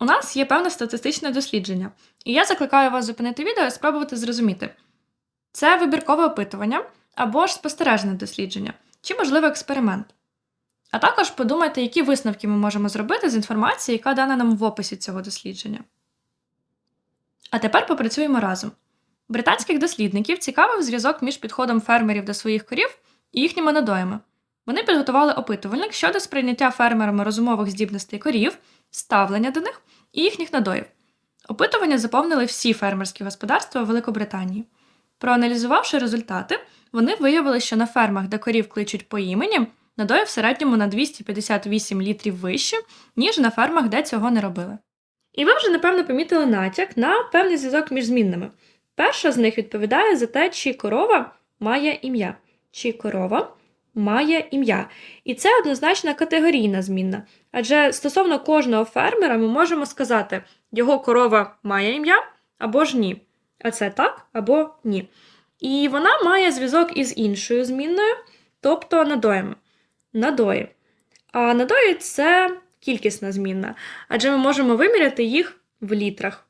У нас є певне статистичне дослідження, і я закликаю вас зупинити відео і спробувати зрозуміти, це вибіркове опитування або ж спостережне дослідження, чи можливо експеримент. А також подумайте, які висновки ми можемо зробити з інформації, яка дана нам в описі цього дослідження. А тепер попрацюємо разом. Британських дослідників цікавив зв'язок між підходом фермерів до своїх корів і їхніми надоями. Вони підготували опитувальник щодо сприйняття фермерами розумових здібностей корів, ставлення до них і їхніх надоїв. Опитування заповнили всі фермерські господарства Великобританії. Проаналізувавши результати, вони виявили, що на фермах, де корів кличуть по імені, надої в середньому на 258 літрів вище, ніж на фермах, де цього не робили. І ви вже, напевно, помітили натяк на певний зв'язок між змінними. Перша з них відповідає за те, чи корова має ім'я. Чи корова має ім'я. І це однозначно категорійна змінна. Адже стосовно кожного фермера ми можемо сказати, його корова має ім'я або ж ні. А це так або ні. І вона має зв'язок із іншою змінною, тобто надоями. Надої. А надої це кількісна змінна, адже ми можемо виміряти їх в літрах.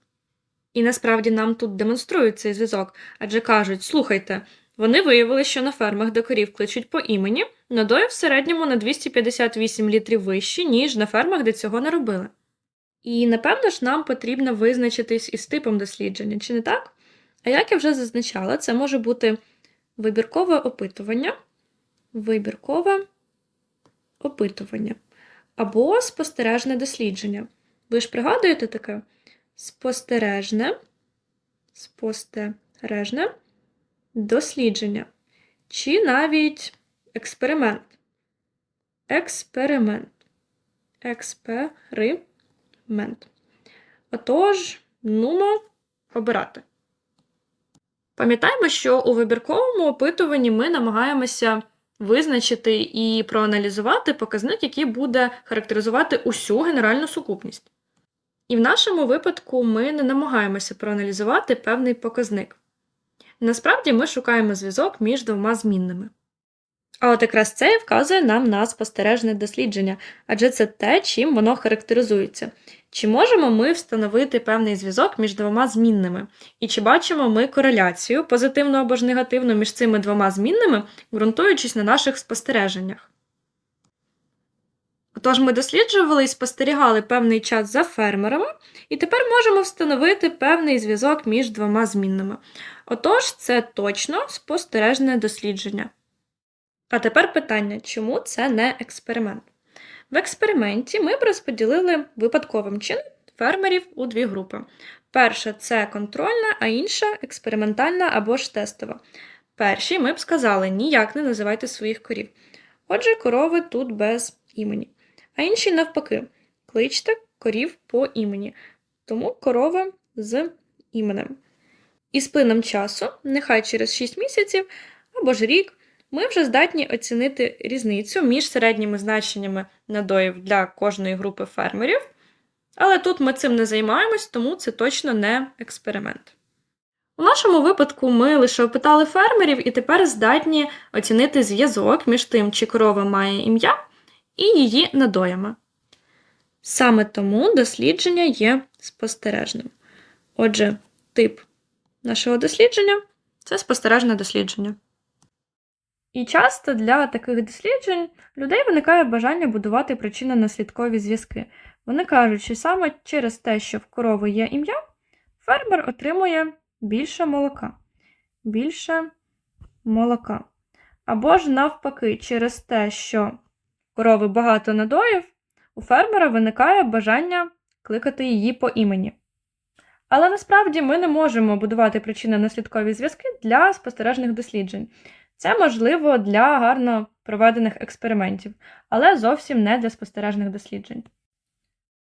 І насправді нам тут демонструють цей зв'язок, адже кажуть: слухайте, вони виявили, що на фермах, де корів кличуть по імені, надої в середньому на 258 літрів вищі, ніж на фермах, де цього не робили. І напевно ж нам потрібно визначитись із типом дослідження, чи не так? А як я вже зазначала, це може бути вибіркове опитування, вибіркове опитування або спостережне дослідження. Ви ж пригадуєте таке? Спостережне, спостережне дослідження. Чи навіть експеримент. Експеримент. Експеримент. Отож, нумо обирати. Пам'ятаємо, що у вибірковому опитуванні ми намагаємося визначити і проаналізувати показник, який буде характеризувати усю генеральну сукупність. І в нашому випадку ми не намагаємося проаналізувати певний показник. Насправді ми шукаємо зв'язок між двома змінними. А от якраз це вказує нам на спостережне дослідження, адже це те, чим воно характеризується. Чи можемо ми встановити певний зв'язок між двома змінними? І чи бачимо ми кореляцію, позитивну або ж негативну, між цими двома змінними, ґрунтуючись на наших спостереженнях? Отож, ми досліджували і спостерігали певний час за фермерами, і тепер можемо встановити певний зв'язок між двома змінними. Отож, це точно спостережне дослідження. А тепер питання, чому це не експеримент? В експерименті ми б розподілили випадковим чином фермерів у дві групи. Перша це контрольна, а інша експериментальна або ж тестова. Першій ми б сказали, ніяк не називайте своїх корів. Отже, корови тут без імені. А інші навпаки, кличте корів по імені, тому корова з іменем. І з плином часу, нехай через 6 місяців або ж рік, ми вже здатні оцінити різницю між середніми значеннями надоїв для кожної групи фермерів. Але тут ми цим не займаємось, тому це точно не експеримент. У нашому випадку ми лише опитали фермерів і тепер здатні оцінити зв'язок між тим, чи корова має ім'я, і її надоями. Саме тому дослідження є спостережним. Отже, тип нашого дослідження це спостережне дослідження. І часто для таких досліджень людей виникає бажання будувати причинно-наслідкові зв'язки. Вони кажуть, що саме через те, що в корови є ім'я, фермер отримує більше молока. Більше молока. Або ж навпаки, через те, що корови багато надоїв, у фермера виникає бажання кликати її по імені. Але насправді ми не можемо будувати причинно-наслідкові зв'язки для спостережних досліджень. Це можливо для гарно проведених експериментів, але зовсім не для спостережних досліджень.